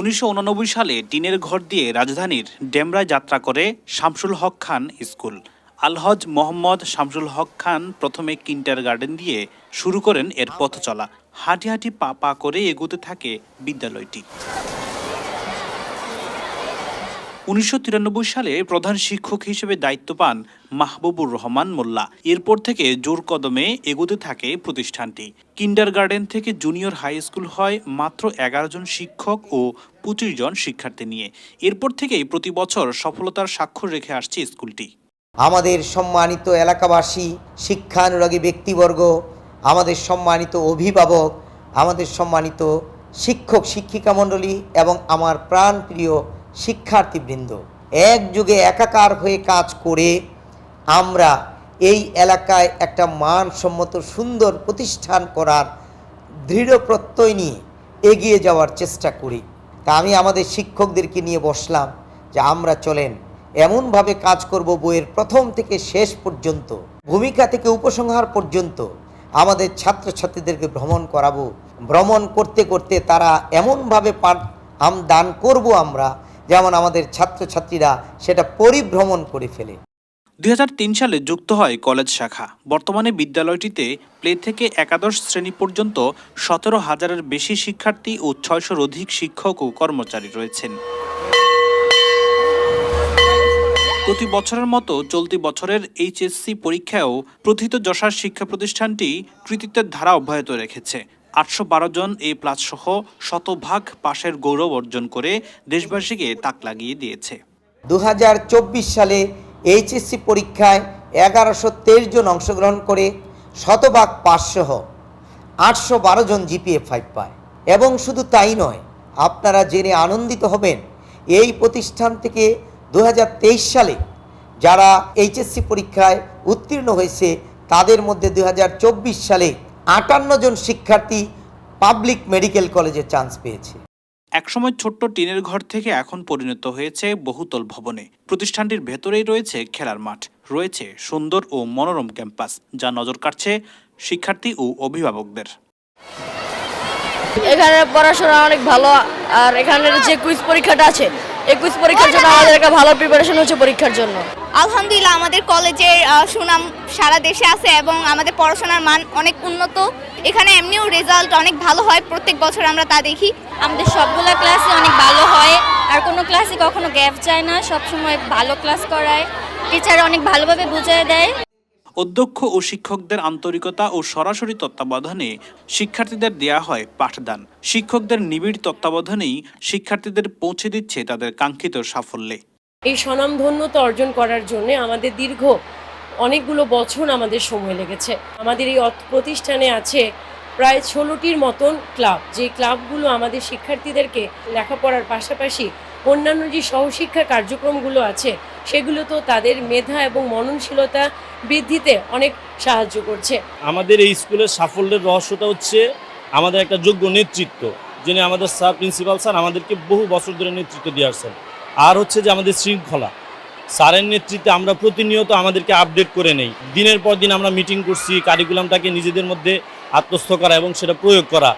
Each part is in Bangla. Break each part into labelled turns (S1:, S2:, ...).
S1: উনিশশো উননব্বই সালে টিনের ঘর দিয়ে রাজধানীর ডেমরায় যাত্রা করে শামসুল হক খান স্কুল। আলহজ মোহাম্মদ শামসুল হক খান প্রথমে কিন্টার গার্ডেন দিয়ে শুরু করেন এর পথ চলা হাঁটি হাঁটি পা পা করে এগোতে থাকে বিদ্যালয়টি। উনিশশো তিরানব্বই সালে প্রধান শিক্ষক হিসেবে দায়িত্ব পান মাহবুবুর রহমান মোল্লা। এরপর থেকে জোর কদমে এগোতে থাকে প্রতিষ্ঠানটি। কিন্ডার গার্ডেন থেকে জুনিয়র হাই স্কুল হয় মাত্র এগারো জন শিক্ষক ও পঁচিশ জন শিক্ষার্থী নিয়ে। এরপর থেকেই প্রতি বছর সফলতার স্বাক্ষর রেখে আসছে স্কুলটি।
S2: আমাদের সম্মানিত এলাকাবাসী, শিক্ষানুরাগী ব্যক্তিবর্গ, আমাদের সম্মানিত অভিভাবক, আমাদের সম্মানিত শিক্ষক শিক্ষিকা মণ্ডলী এবং আমার প্রাণপ্রিয় শিক্ষার্থীবৃন্দ এক যুগে একাকার হয়ে কাজ করে আমরা এই এলাকায় একটা মানসম্মত সুন্দর প্রতিষ্ঠান করার দৃঢ় প্রত্যয় নিয়ে এগিয়ে যাওয়ার চেষ্টা করি। তা আমি আমাদের শিক্ষকদেরকে নিয়ে বসলাম যে আমরা চলেন, এমনভাবে কাজ করব বইয়ের প্রথম থেকে শেষ পর্যন্ত, ভূমিকা থেকে উপসংহার পর্যন্ত আমাদের ছাত্রছাত্রীদেরকে ভ্রমণ করাবো। ভ্রমণ করতে করতে তারা এমনভাবে পাঠ আম দান করব আমরা যেমন আমাদের ছাত্রছাত্রীরা সেটা পরিভ্রমণ করে ফেলে।
S1: দুই হাজার তিন সালে যুক্ত হয় কলেজ শাখা। বর্তমানে বিদ্যালয়টিতে প্লে থেকে একাদশ শ্রেণি পর্যন্ত সতেরো হাজারের বেশি শিক্ষার্থী ও ছয়শোর অধিক শিক্ষক ও কর্মচারী রয়েছেন। প্রতি বছরের মতো চলতি বছরের এইচএসসি পরীক্ষায়ও প্রথিত যশার শিক্ষা প্রতিষ্ঠানটি কৃতিত্বের ধারা অব্যাহত রেখেছে। আটশো বারো জন এ প্লাস সহ শতভাগ পাশের গৌরব অর্জন করে দেশবাসীকে তাক লাগিয়ে দিয়েছে।
S2: দু হাজার চব্বিশ সালে এইচএসসি পরীক্ষায় এগারোশো তেইশ জন অংশগ্রহণ করে শতভাগ পাঁচসহ আটশো বারো জন জিপিএ ফাইভ পায়। এবং শুধু তাই নয়, আপনারা জেনে আনন্দিত হবেন, এই প্রতিষ্ঠান থেকে দু হাজার তেইশ সালে যারা এইচএসসি পরীক্ষায় উত্তীর্ণ হয়েছে, তাদের মধ্যে দু হাজার চব্বিশ সালে আটান্ন জন শিক্ষার্থী পাবলিক মেডিকেল কলেজে চান্স পেয়েছে।
S1: একসময় ছোট্ট টিনের ঘর থেকে এখন পরিণত হয়েছে বহুতল ভবনে। প্রতিষ্ঠানটির ভেতরেই রয়েছে খেলার মাঠ রয়েছে সুন্দর ও মনোরম ক্যাম্পাস যা নজর কাটছে শিক্ষার্থী ও অভিভাবকদের।
S3: এখানে পড়াশোনা অনেক ভালো আর এখানে যে কুইজ পরীক্ষাটা আছে কুইজ পরীক্ষার জন্য আমাদের একটা ভালো প্রিপারেশন হচ্ছে পরীক্ষার জন্য।
S4: আলহামদুলিল্লাহ আমাদের কলেজের সুনাম সারা দেশে আছে এবং আমাদের পড়াশোনার মান অনেক উন্নত। এখানে এমনিও রেজাল্ট অনেক ভালো হয় প্রত্যেক বছর আমরা তা দেখি।
S5: আমাদের সবগুলো ক্লাসই অনেক ভালো হয় আর কোনো ক্লাসে কখনো গ্যাপ যায় না সবসময় ভালো ক্লাস করায়। টিচার অনেক ভালোভাবে বুঝিয়ে দেয়।
S1: অধ্যক্ষ ও শিক্ষকদের আন্তরিকতা ও সরাসরি তত্ত্বাবধানে শিক্ষার্থীদের দেয়া হয় পাঠদান। শিক্ষকদের নিবিড় তত্ত্বাবধানেই শিক্ষার্থীদের পৌঁছে দিচ্ছে তাদের কাঙ্ক্ষিত সাফল্যে।
S6: এই স্বনামধন্যতা অর্জন করার জন্য আমাদের দীর্ঘ অনেকগুলো বছর আমাদের সময় লেগেছে। আমাদের এই প্রতিষ্ঠানে আছে প্রায় ষোলোটির মতন ক্লাব। যে ক্লাবগুলো আমাদের শিক্ষার্থীদেরকে লেখাপড়ার পাশাপাশি অন্যান্য যে সহশিক্ষা কার্যক্রমগুলো আছে সেগুলো তো তাদের মেধা এবং মননশীলতা বৃদ্ধিতে অনেক সাহায্য করছে।
S7: আমাদের এই স্কুলের সাফল্যের রহস্যটা হচ্ছে আমাদের একটা যোগ্য নেতৃত্ব যিনি আমাদের স্যার প্রিন্সিপাল স্যার আমাদেরকে বহু বছর ধরে নেতৃত্ব দিয়ে আসছেন। আর হচ্ছে যে আমাদের শৃঙ্খলা স্যারের নেতৃত্বে আমরা প্রতিনিয়ত আমাদেরকে আপডেট করে নেই। দিনের পর দিন আমরা মিটিং করছি কারিকুলামটাকে নিজেদের মধ্যে আত্মস্থ করা এবং সেটা প্রয়োগ করা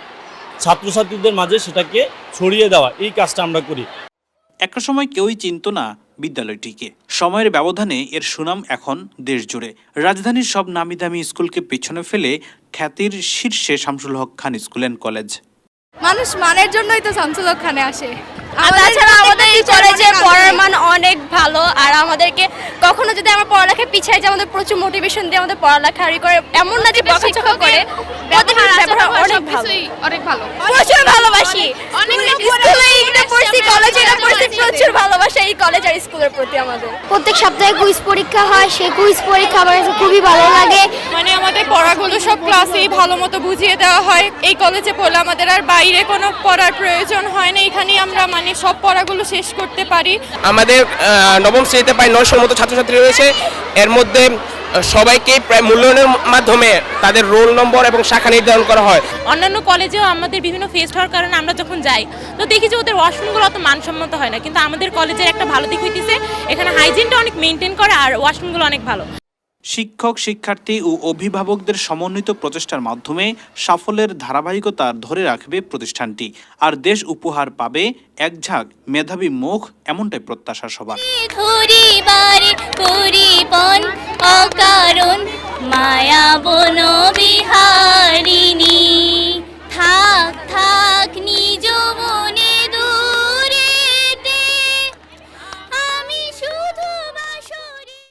S7: ছাত্রছাত্রীদের মাঝে সেটাকে ছড়িয়ে দেওয়া এই কাজটা আমরা করি।
S1: একটা সময় কেউই চিনত না বিদ্যালয়টিকে। সময়ের ব্যবধানে এর সুনাম এখন দেশ জুড়ে রাজধানীর সব নামি দামি স্কুলকে পেছনে ফেলে খ্যাতির শীর্ষে Shamsul Haque Khan school and college.
S4: মানুষ মানের জন্যই তো শামসুল হক খানে আসে।
S5: তাছাড়া আমাদের এই কলেজে পড়ার মান অনেক ভালো আর আমাদেরকে কখনো যদি আমরা পড়ালেখায় পিছিয়ে যাই আমাদের প্রচুর মোটিভেশন দিয়ে আমাদের পড়ালেখা হারি করে এমন না যে বকাঝকা করে অনেক ভালো।
S4: অনেক ভালো।
S5: প্রচুর ভালোবাসি।
S4: অনেক
S5: পড়ছি কলেজে এটা পড়ছি প্রচুর ভালোবাসা এই কলেজ আর স্কুলের প্রতি আমাদের।
S8: প্রত্যেক সপ্তাহে কুইজ পরীক্ষা হয় সেই কুইজ পরীক্ষা আমার কাছে খুবই ভালো লাগে।
S9: মানে আমাদের পড়াগুলো সব ক্লাসেই ভালো মতো বুঝিয়ে দেওয়া হয়। এই কলেজে পড়লে আমাদের আর বাইরে কোনো পড়ার প্রয়োজন হয় না। এখানেই আমরা মানে সব পড়াগুলো শেষ করতে পারি।
S10: আমাদের নবম শ্রেণীতে প্রায় নয়শোর মতো ছাত্রছাত্রী রয়েছে। এর মধ্যে সবাইকে প্রায় মূল্যায়নের মাধ্যমে তাদের রোল নম্বর এবং শাখা নির্ধারণ করা হয়।
S9: অন্যান্য কলেজেও আমাদের বিভিন্ন ফেস্ট হওয়ার কারণে আমরা যখন যাই, তো দেখি যে ওদের ওয়াশরুমগুলো অত মানসম্মত হয় না। কিন্তু আমাদের কলেজের একটা ভালো দিক হইতেছে, এখানে হাইজিনটা অনেক মেনটেন করে আর ওয়াশরুমগুলো অনেক ভালো।
S1: শিক্ষক, শিক্ষার্থী ও অভিভাবকদের সমন্বিত প্রচেষ্টার মাধ্যমে সাফল্যের ধারাবাহিকতা ধরে রাখবে প্রতিষ্ঠানটি। আর দেশ উপহার পাবে একঝাঁক মেধাবী মুখ এমনটাই প্রত্যাশা সবার।
S5: মায়া বন